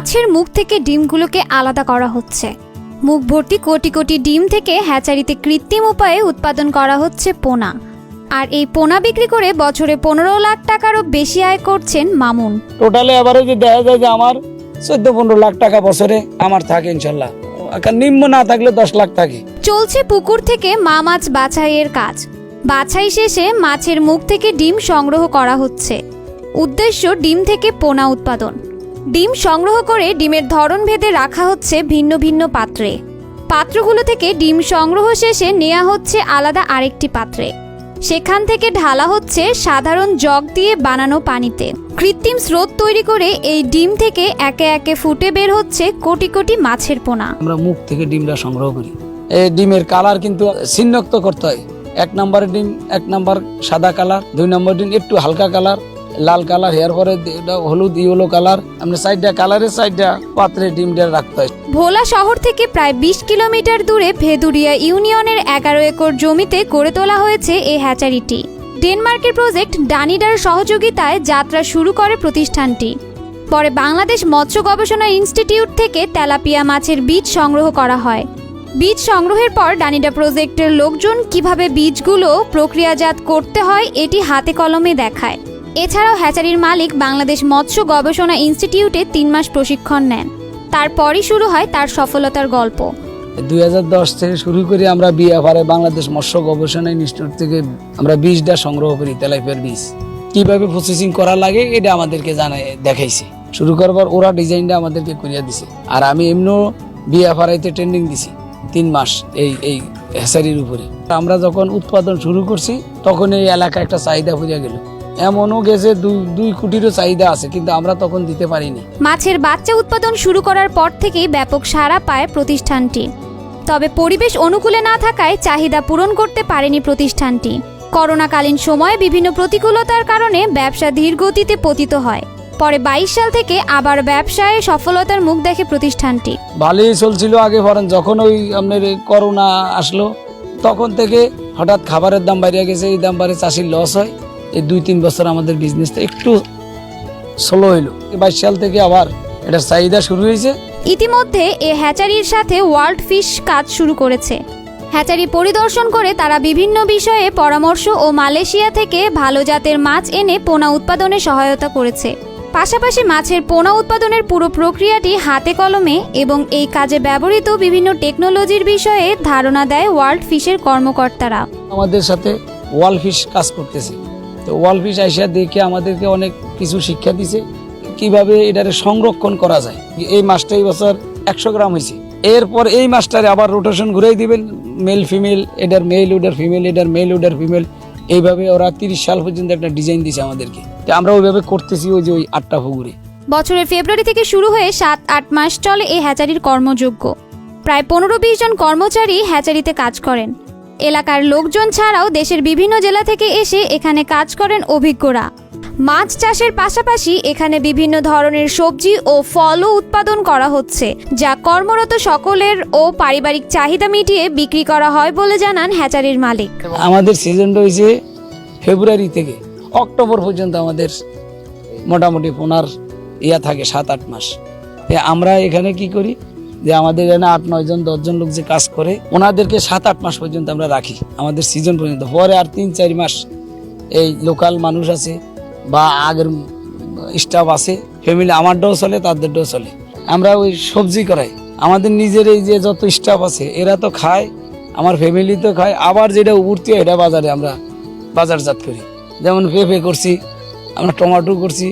মাছের মুখ থেকে ডিমগুলোকে আলাদা করা হচ্ছে। মুখ ভর্তি কোটি কোটি ডিম থেকে হ্যাচারিতে কৃত্রিম উপায়ে উৎপাদন করা হচ্ছে পোনা। আর এই পোনা বিক্রি করে বছরে পনেরো লাখ টাকারও বেশি আয় করছেন মামুন। টোটালে এভারেজে দেখা যায় যে আমার চোদ্দ পনেরো লাখ টাকা বছরে আমার থাকে ইনশাল্লাহ। এখন নিম্ন না থাকলে দশ লাখ থাকে। চলছে পুকুর থেকে মা মাছ বাছাইয়ের কাজ। বাছাই শেষে মাছের মুখ থেকে ডিম সংগ্রহ করা হচ্ছে। উদ্দেশ্য ডিম থেকে পোনা উৎপাদন। ডিম সংগ্রহ করে ডিমের ধরন ভেদে রাখা হচ্ছে ভিন্ন ভিন্ন পাত্রে। পাত্রগুলো থেকে ডিম সংগ্রহ শেষে নেওয়া হচ্ছে আলাদা আরেকটি পাত্রে। সেখান থেকে ঢালা হচ্ছে সাধারণ জগ দিয়ে বানানো পানিতে। কৃত্রিম স্রোত তৈরি করে এই ডিম থেকে একে একে ফুটে বের হচ্ছে কোটি কোটি মাছের পোনা। আমরা মুখ থেকে ডিমটা সংগ্রহ করি। এই ডিমের কালার কিন্তু চিহ্নক্ত করতে হয়। এক নম্বরের ডিম এক নম্বর সাদা কালার দুই নম্বর ডিম একটু হালকা কালার। লাল কালার, হেয়ার পরে হলুদ, ইয়েলো কালার। আমরা সাইডটা কালারের সাইডটা পাত্রে ডিমটা রাখতে হয়। ভোলা শহর থেকে প্রায় বিশ কিলোমিটার দূরে ভেদুরিয়া ইউনিয়নের এগারো একর জমিতে গড়ে তোলা হয়েছে এই হ্যাচারিটি। ডেনমার্কের প্রজেক্ট ডানিডার সহযোগিতায় যাত্রা শুরু করে প্রতিষ্ঠানটি। পরে বাংলাদেশ মৎস্য গবেষণা ইনস্টিটিউট থেকে তেলাপিয়া মাছের বীজ সংগ্রহ করা হয়। বীজ সংগ্রহের পর ডানিডা প্রজেক্টের লোকজন কীভাবে বীজগুলো প্রক্রিয়াজাত করতে হয়, এটি হাতে কলমে দেখায়। এছাড়াও হ্যাচারির মালিক বাংলাদেশ মৎস্য গবেষণা ইনস্টিটিউটে তিন মাস প্রশিক্ষণ নেন। তারপরই শুরু হয় তার সফলতার গল্প। দুই হাজার দশ থেকে শুরু করে আমরা বিএফআরএ বাংলাদেশ মৎস্য গবেষণা ইনস্টিটিউট থেকে আমরা বীজটা সংগ্রহ করি তেলাপিয়ার বীজ। কীভাবে প্রসেসিং করা লাগে এটা আমাদেরকে জানাই দেখাইছে। শুরু করবার ওরা ডিজাইনটা আমাদেরকে করিয়া দিছে। আর আমি এমনিও বিএফআরআইতে ট্রেনিং দিছি, তিন মাস এই এই হেসারির উপরে। আমরা যখন উৎপাদন শুরু করছি, তখন এই এলাকা একটা চাহিদা ফুরিয়া গেল। এমনও গেছে দুই দুই কোটিরও চাহিদা আছে কিন্তু আমরা তখন দিতে পারিনি। মাছের বাচ্চা উৎপাদন শুরু করার পর থেকেই ব্যাপক সাড়া পায় প্রতিষ্ঠানটি। তবে পরিবেশ অনুকূলে না থাকায় চাহিদা পূরণ করতে পারেনি প্রতিষ্ঠানটি। করোনাকালীন সময়ে বিভিন্ন প্রতিকূলতার কারণে ব্যবসা ধীর গতিতে পতিত হয়। পরে বাইশ সাল থেকে আবার ব্যবসায় সফলতার মুখ দেখে প্রতিষ্ঠানটি। ভালোই চলছিল আগে ফরেন যখন ওই আপনার করোনা আসলো তখন থেকে হঠাৎ খাবারের দাম বাড়িয়ে গেছে এই দাম বাড়ে চাষির লস হয়। এই দুই তিন বছর আমাদের বিজনেসটা একটু স্লো হইল। বাইশ সাল থেকে আবার এটার চাহিদা শুরু হয়েছে। ইতিমধ্যে এ হ্যাচারির সাথে ওয়ার্ল্ড ফিশ কাজ শুরু করেছে। হ্যাচারি পরিদর্শন করে তারা বিভিন্ন বিষয়ে পরামর্শ ও মালয়েশিয়া থেকে ভালো জাতের মাছ এনে পোনা উৎপাদনে সহায়তা করেছে। পাশাপাশি মাছের পোনা উৎপাদনের পুরো প্রক্রিয়াটি হাতে কলমে এবং এই কাজে ব্যবহৃত বিভিন্ন টেকনোলজির বিষয়ে ধারণা দেয় ওয়ার্ল্ড ফিশের কর্মকর্তারা। আমাদের সাথে ওয়ার্ল্ড ফিশ কাজ করতেছে। তো ওয়াল ফিশ আইসা দেখে আমাদেরকে অনেক কিছু শিক্ষা দিছে কীভাবে এটারে সংরক্ষণ করা যায়। এই মাছটা এই বছর একশো গ্রাম হয়েছে। এরপর এই মাছটারে আবার রোটেশন ঘুরাই দিবেন মেল ফিমেল এটার মেল উডার ফিমেল এটার মেল উডার ফিমেল এইভাবে ওরা তিরিশ সাল পর্যন্ত একটা ডিজাইন দিছে আমাদেরকে। তো আমরা ওইভাবে করতেছি ওই যে ওই আটটা পুকুরে বছরের ফেব্রুয়ারি থেকে শুরু হয়ে সাত, আট মাস চলে এই হ্যাচারির কর্মযোগ্য প্রায় পনেরো বিশ জন কর্মচারী হ্যাচারিতে কাজ করেন। এলাকার লোকজন ছাড়াও দেশের বিভিন্ন জেলা থেকে এসে এখানে কাজ করেন অভিজ্ঞরা। মাছ চাষের পাশাপাশি এখানে বিভিন্ন ধরনের সবজি ও ফলও উৎপাদন করা হচ্ছে, যা কর্মরত সকলের ও পারিবারিক চাহিদা মিটিয়ে বিক্রি করা হয় বলে জানান হ্যাচারির মালিক। আমাদের সিজন রয়েছে ফেব্রুয়ারি থেকে অক্টোবর পর্যন্ত আমাদের মোটামুটি পোনার ইয়া থাকে সাত আট মাস। আমরা এখানে কি করি? যে আমাদের এখানে আট, নয় জন দশজন লোক যে কাজ করে, ওনাদেরকে সাত, আট মাস পর্যন্ত আমরা রাখি। আমাদের সিজন পর্যন্ত। পরে আর তিন, চার মাস এই লোকাল মানুষ আছে বা আগের স্টাফ আছে ফ্যামিলি আমারটাও চলে, তাদেরটাও চলে। আমরা ওই সবজি করাই। আমাদের নিজের এই যে যত স্টাফ আছে, এরা তো খায়, আমার ফ্যামিলি তো খায়। আবার যেটা উঠতে হয়, এটা বাজারে আমরা বাজারজাত করি। যেমন পেঁপে করছি, আমরা টমাটো করছি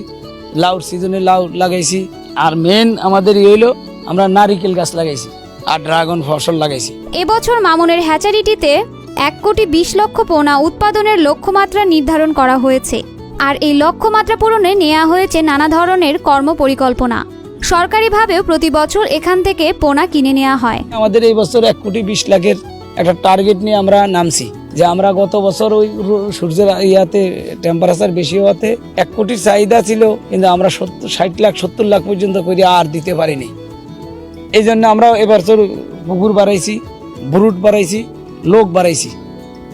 লাউ সিজনে লাউ লাগাইছি। আর মেন আমাদের ই হইল আমরা নারিকেল গাছ লাগাইছি আর ড্রাগন ফসল লাগাইছি। এবছর মামুনের হ্যাচারিটিতে এক কোটি বিশ লক্ষ পোনা উৎপাদনের লক্ষ্যমাত্রা নির্ধারণ করা হয়েছে। আর এই লক্ষ্যমাত্রা পূরণে নেওয়া হয়েছে নানা ধরনের কর্মপরিকল্পনা। সরকারিভাবেও প্রতি বছর এখান থেকে পোনা কিনে নেওয়া হয়। আমাদের এই বছর এক কোটি বিশ লাখের একটা টার্গেট নিয়ে আমরা নামছি যে আমরা গত বছর ওই সূর্যের ইয়াতে টেম্পারেচার বেশি হওয়াতে এক কোটির চাহিদা ছিল কিন্তু আমরা সত্তর ষাট লাখ সত্তর লাখ পর্যন্ত করে আর দিতে পারিনি। এই জন্য আমরা এবছর পুকুর বাড়াইছি, ব্রুট বাড়াইছি, লোক বাড়াইছি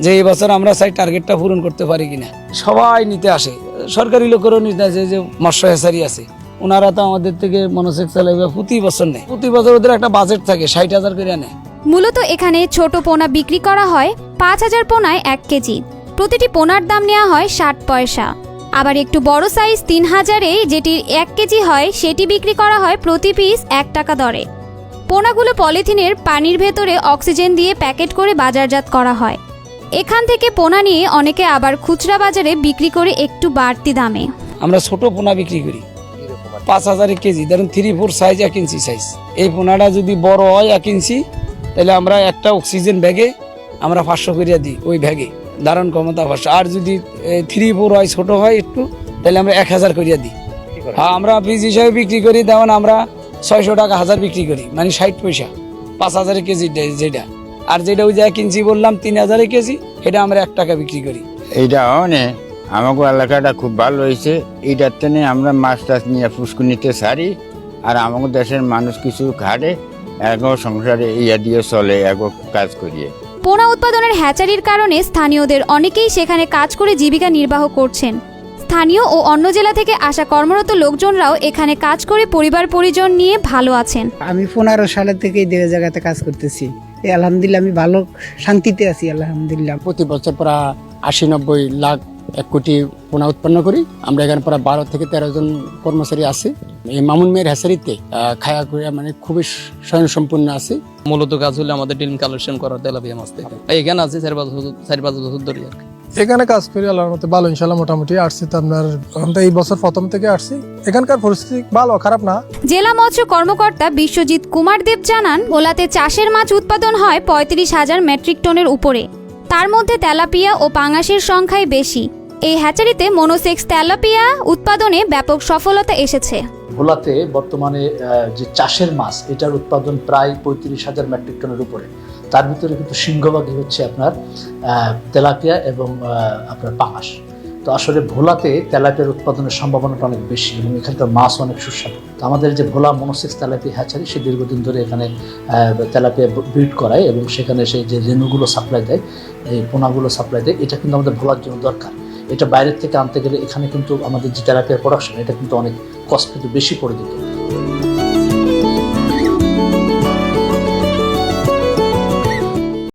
যে এই বছর আমরা চাই টার্গেটটা পূরণ করতে পারি কিনা। সবাই নিতে আসে। সরকারি লোকেরও নিতে আসে যে মৎস্য হেসারি আছে। ওনারা তো আমাদের থেকে মনোসেক্সুয়াল প্রতি বছর নেয়। প্রতি বছর ওদের একটা বাজেট থাকে, ষাট হাজার করে নেয়। মূলত এখানে ছোট পোনা বিক্রি করা হয় পাঁচ হাজার পোনায় এক কেজি। প্রতিটি পোনার দাম নেওয়া হয় ষাট পয়সা। আবার একটু বড় সাইজ তিন হাজারে যেটি এক কেজি হয়, সেটি বিক্রি করা হয় প্রতি পিস এক টাকা দরে। পোনাগুলো পলিথিনের পানির ভেতরে অক্সিজেন দিয়ে প্যাকেট করে বাজারজাত করা হয়। এখান থেকে পোনা নিয়ে অনেকে আবার খুচরা বাজারে বিক্রি করে একটু বাড়তি দামে। আমরা ছোট পোনা বিক্রি করি। পাঁচ হাজার কেজি ধরুন থ্রি ফোর সাইজ এক ইঞ্চি সাইজ এই পোনাটা যদি বড় হয় এক ইঞ্চি তাহলে আমরা একটা অক্সিজেন ব্যাগে আমরা পাঁচশো করিয়া দিই ওই ব্যাগে। ধারণ ক্ষমতা পাঁচশো। আর যদি থ্রি ফোর হয় ছোট হয় একটু তাহলে আমরা এক হাজার করিয়া দিই। হ্যাঁ আমরা পিস হিসাবে বিক্রি করি। তেমন আমরা ছয়শো টাকা হাজার বিক্রি করি মানে ষাট পয়সা পাঁচ হাজার কেজি দে- যেটা। আর যেটা ওই যে এক ইঞ্চি বললাম তিন হাজারে কেজি এটা আমরা এক টাকা বিক্রি করি। এইটা অনে আমাকে এলাকাটা খুব ভালো হয়েছে। এইটার তেনে আমরা মাছ টাছ নিয়ে পুষ্কুনিতে সারি আর আমাকে দেশের মানুষ কিছু খাটে এগো সংসারে ইয়া দিয়ে চলে এগো কাজ করিয়ে। পোনা উৎপাদনের হ্যাচারির কারণে স্থানীয়দের অনেকেই সেখানে কাজ করে জীবিকা নির্বাহ করছেন। স্থানীয় ও অন্য জেলা থেকে আসা কর্মরত লোকজনরাও এখানে কাজ করে পরিবার পরিজন নিয়ে ভালো আছেন। আমি পনেরো সালের থেকে এই দেড় জায়গাতে কাজ করতেছি। এই আলহামদুলিল্লাহ আমি ভালো শান্তিতে আছি আলহামদুলিল্লাহ। প্রতি বছর প্রায় আশি নব্বই লাখ এক কোটি পোনা উৎপন্ন করি। আমরা এখানে প্রায় বারো থেকে তেরো জন কর্মচারী আছি। এই মামুন মেয়ের হ্যাসারিতে খায়া খুঁড়া মানে খুবই স্বয়ং সম্পূর্ণ আছে। মূলত কাজ হলে আমাদের ডিম কালেকশন করার তেলাপিয়া মাছ থেকে। এখানে আছে চার পাঁচ বছর চার পাঁচ বছর ধরে আর। এখানে কাজ করি আল্লাহর মতে ভালো ইনশাল্লাহ মোটামুটি আসছি তো আপনার আমরা এই বছর প্রথম থেকে আসছি। এখানকার পরিস্থিতি ভালো খারাপ না। জেলা মৎস্য কর্মকর্তা বিশ্বজিৎ কুমার দেব জানান ভোলাতে চাষের মাছ উৎপাদন হয় পঁয়ত্রিশ হাজার মেট্রিক টনের উপরে। তার মধ্যে তেলাপিয়া ও পাঙাশের সংখ্যাই বেশি। এই হ্যাচারিতে মনোসেক্স তেলাপিয়া উৎপাদনে ব্যাপক সফলতা এসেছে। ভোলাতে বর্তমানে যে চাষের মাছ এটার উৎপাদন প্রায় পঁয়ত্রিশ হাজার মেট্রিক টনের উপরে। তার ভিতরে কিন্তু সিংহভাগই হচ্ছে আপনার তেলাপিয়া এবং আপনার পাঙাশ। তো আসলে ভোলাতে তেলাপিয়ার উৎপাদনের সম্ভাবনাটা অনেক বেশি এবং এখানকার মাছ অনেক সুস্বাদু। তো আমাদের যে ভোলা মনোসেক্স তেলাপিয়া হ্যাচারি, সে দীর্ঘদিন ধরে এখানে তেলাপিয়া ব্রিড করায় এবং সেখানে সেই যে রেণুগুলো সাপ্লাই দেয়, এই পোনাগুলো সাপ্লাই দেয়, এটা কিন্তু আমাদের ভোলার জন্য দরকার। এটা বাইরের থেকে আনতে গেলে এখানে কিন্তু আমাদের যে তেলাপিয়ার প্রোডাকশন এটা কিন্তু অনেক কষ্ট কিন্তু বেশি পড়ে দিত